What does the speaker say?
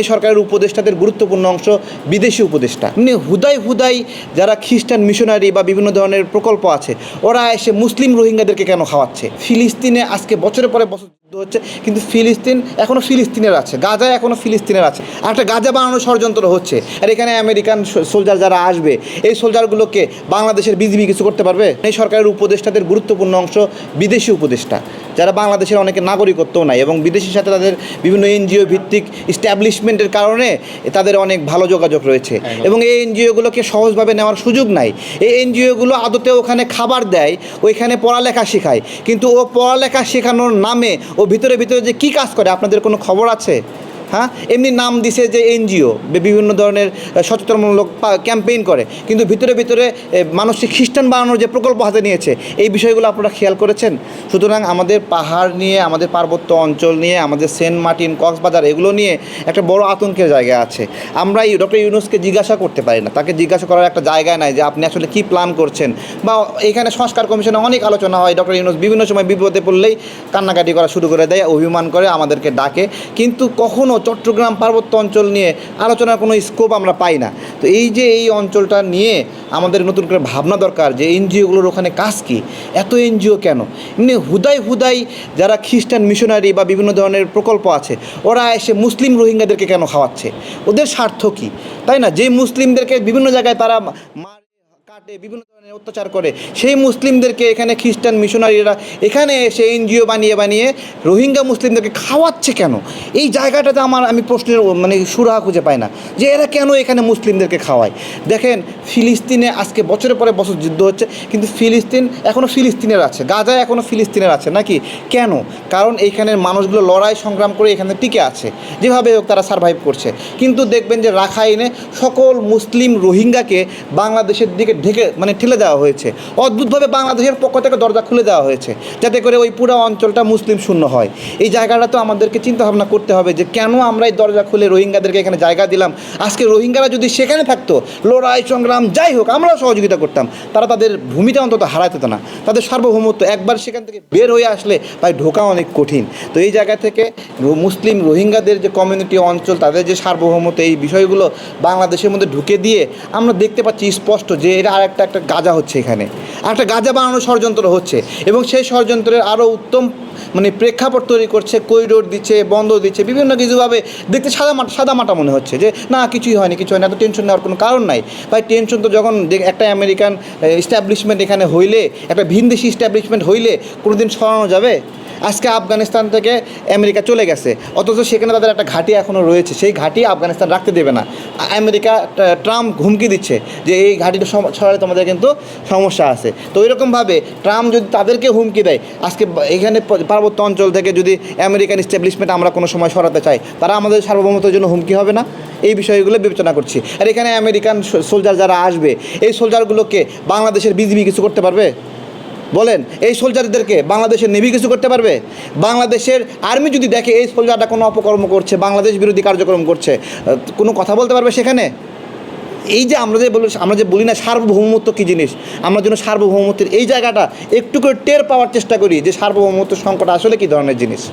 এই সরকারের উপদেষ্টাদের গুরুত্বপূর্ণ অংশ বিদেশি উপদেষ্টা। হুদাই হুদাই যারা খ্রিস্টান মিশনারি বা বিভিন্ন ধরনের প্রকল্প আছে, ওরা এসে মুসলিম রোহিঙ্গাদেরকে কেন খাওয়াচ্ছে? ফিলিস্তিনে আজকে বছরের পরে বছর হচ্ছে কিন্তু ফিলিস্তিন এখনও ফিলিস্তিনের আছে গাজা এখনও ফিলিস্তিনের আছে। আর একটা গাজা বানানোর ষড়যন্ত্র হচ্ছে। আর এখানে আমেরিকান সোলজার যারা আসবে এই সোলজারগুলোকে বাংলাদেশের বিজিবি কিছু করতে পারবে? এই সরকারের উপদেষ্টাদের গুরুত্বপূর্ণ অংশ বিদেশি উপদেষ্টা যারা বাংলাদেশের অনেকে নাগরিকত্বও নাই এবং বিদেশের সাথে তাদের বিভিন্ন এনজিও ভিত্তিক স্ট্যাবলিশমেন্টের কারণে তাদের অনেক ভালো যোগাযোগ রয়েছে। এবং এই এনজিওগুলোকে সহজভাবে নেওয়ার সুযোগ নাই। এই এনজিওগুলো আদতে ওখানে খাবার দেয় ওইখানে পড়ালেখা শেখায় কিন্তু ও পড়ালেখা শেখানোর নামে ও ভিতরে ভিতরে যে কি কাজ করে? আপনাদের কোনো খবর আছে? হ্যাঁ এমনি নাম দিছে যে এনজিও বিভিন্ন ধরনের সচেতনমূলক ক্যাম্পেইন করে। কিন্তু ভিতরে ভিতরে মানুষকে খ্রিস্টান বানানোর যে প্রকল্প হাতে নিয়েছে, এই বিষয়গুলো আপনারা খেয়াল করেছেন? সুতরাং আমাদের পাহাড় নিয়ে, আমাদের পার্বত্য অঞ্চল নিয়ে, আমাদের সেন্ট মার্টিন, কক্সবাজার, এগুলো নিয়ে একটা বড় আতঙ্কের জায়গা আছে। আমরা এই ডক্টর ইউনুসকে জিজ্ঞাসা করতে পারি না। তাকে জিজ্ঞাসা করার একটা জায়গা নাই যে আপনি আসলে কী প্ল্যান করছেন? বা এখানে সংস্কার কমিশনে অনেক আলোচনা হয়, ডক্টর ইউনুস বিভিন্ন সময় বিপদে পড়লেই কান্নাকাটি করা শুরু করে দেয়, অভিমান করে আমাদেরকে ডাকে। কিন্তু কখনো চট্টগ্রাম পার্বত্য অঞ্চল নিয়ে আলোচনার কোনো স্কোপ আমরা পাই না। তো এই যে এই অঞ্চলটা নিয়ে আমাদের নতুন করে ভাবনা দরকার যে এনজিওগুলোর ওখানে কাজ কী? এত এনজিও কেন? এমনি হুদাই হুদাই যারা খ্রিস্টান মিশনারি বা বিভিন্ন ধরনের প্রকল্প আছে, ওরা এসে মুসলিম রোহিঙ্গাদেরকে কেন খাওয়াচ্ছে? ওদের স্বার্থ কী? তাই না? যে মুসলিমদেরকে বিভিন্ন জায়গায় তারা কাটে বিভিন্ন ধরনের অত্যাচার করে। সেই মুসলিমদেরকে এখানে খ্রিস্টান মিশনারিরা এখানে এসে এনজিও বানিয়ে বানিয়ে রোহিঙ্গা মুসলিমদেরকে খাওয়াচ্ছে কেন? এই জায়গাটাতে আমার আমি প্রশ্নের মানে সুরাহা খুঁজে পাই না। যে এরা কেন এখানে মুসলিমদেরকে খাওয়ায়? দেখেন, ফিলিস্তিনে আজকে বছরের পরে বছর যুদ্ধ হচ্ছে, কিন্তু ফিলিস্তিন এখনও ফিলিস্তিনের আছে। গাজা এখনও ফিলিস্তিনের আছে নাকি? কেন? কারণ এইখানের মানুষগুলো লড়াই সংগ্রাম করে এখানে টিকে আছে। যেভাবে হোক তারা সার্ভাইভ করছে। কিন্তু দেখবেন যে রাখাইনে সকল মুসলিম রোহিঙ্গাকে বাংলাদেশের দিকে ঢেকে মানে ঠেলে দেওয়া হয়েছে। অদ্ভুতভাবে বাংলাদেশের পক্ষ থেকে দরজা খুলে দেওয়া হয়েছে, যাতে করে ওই পুরো অঞ্চলটা মুসলিম শূন্য হয়। এই জায়গাটা তো আমাদেরকে চিন্তা ভাবনা করতে হবে যে কেন আমরা এই দরজা খুলে রোহিঙ্গাদেরকে এখানে জায়গা দিলাম? আজকে রোহিঙ্গারা যদি সেখানে থাকতো, লড়াই, সংগ্রাম, যাই হোক, আমরাও সহযোগিতা করতাম। তারা তাদের ভূমিটা অন্তত হারাতে না। তাদের সার্বভৌমত্ব একবার সেখান থেকে বের হয়ে আসলে ভাই ঢোকা অনেক কঠিন। তো এই জায়গা থেকে মুসলিম রোহিঙ্গাদের যে কমিউনিটি অঞ্চল, তাদের যে সার্বভৌমত্ব, এই বিষয়গুলো বাংলাদেশের মধ্যে ঢুকে দিয়ে আমরা দেখতে পাচ্ছি স্পষ্ট যে এটা আর একটা একটা গাঁজা হচ্ছে এখানে। একটা গাঁজা বানানোর ষড়যন্ত্র হচ্ছে। এবং সেই ষড়যন্ত্রের আরও উত্তম মানে প্রেক্ষাপট তৈরি করছে করিডোর দিচ্ছে, বন্ধ দিচ্ছে, বিভিন্ন কিছুভাবে দেখতে সাদা মাটা সাদা মাটা মনে হচ্ছে যে, না, কিছুই হয়নি কিছু হয়নি, এত টেনশন নেওয়ার কোনো কারণ নাই। ভাই টেনশন তো যখন একটা আমেরিকান ইস্টাবলিশমেন্ট এখানে হইলে, একটা ভিনদেশি ইস্টাবলিশমেন্ট হইলে কোনো দিন সরানো যাবে? আজকে আফগানিস্তান থেকে আমেরিকা চলে গেছে। অথচ সেখানে তাদের একটা ঘাঁটি এখনও রয়েছে। সেই ঘাঁটি আফগানিস্তান রাখতে দেবে না। আমেরিকা ট্রাম্প হুমকি দিচ্ছে যে, এই ঘাঁটিটা সরালে তোমাদের কিন্তু সমস্যা আছে। তো এরকমভাবে ট্রাম্প যদি তাদেরকে হুমকি দেয়, আজকে এখানে পার্বত্য অঞ্চল থেকে যদি আমেরিকান স্ট্যাবলিশমেন্ট আমরা কোনো সময় সরাতে চাই, তারা আমাদের সার্বভৌমত্বের জন্য হুমকি হবে না? এই বিষয়গুলো বিবেচনা করছি। আর এখানে আমেরিকান সোলজার যারা আসবে, এই সোলজারগুলোকে বাংলাদেশের বিজিবি কিছু করতে পারবে? বলেন, এই সোলজারদেরকে বাংলাদেশের নেভি কিছু করতে পারবে? বাংলাদেশের আর্মি যদি দেখে এই সোলজারটা কোনো অপকর্ম করছে, বাংলাদেশ বিরোধী কার্যক্রম করছে কোনো কথা বলতে পারবে সেখানে? এই যে আমরা যে বলি আমরা যে বলি না সার্বভৌমত্ব কী জিনিস, আমরা যেন সার্বভৌমত্বের এই জায়গাটা একটু করে টের পাওয়ার চেষ্টা করি যে সার্বভৌমত্ব সংকট আসলে কী ধরনের জিনিস।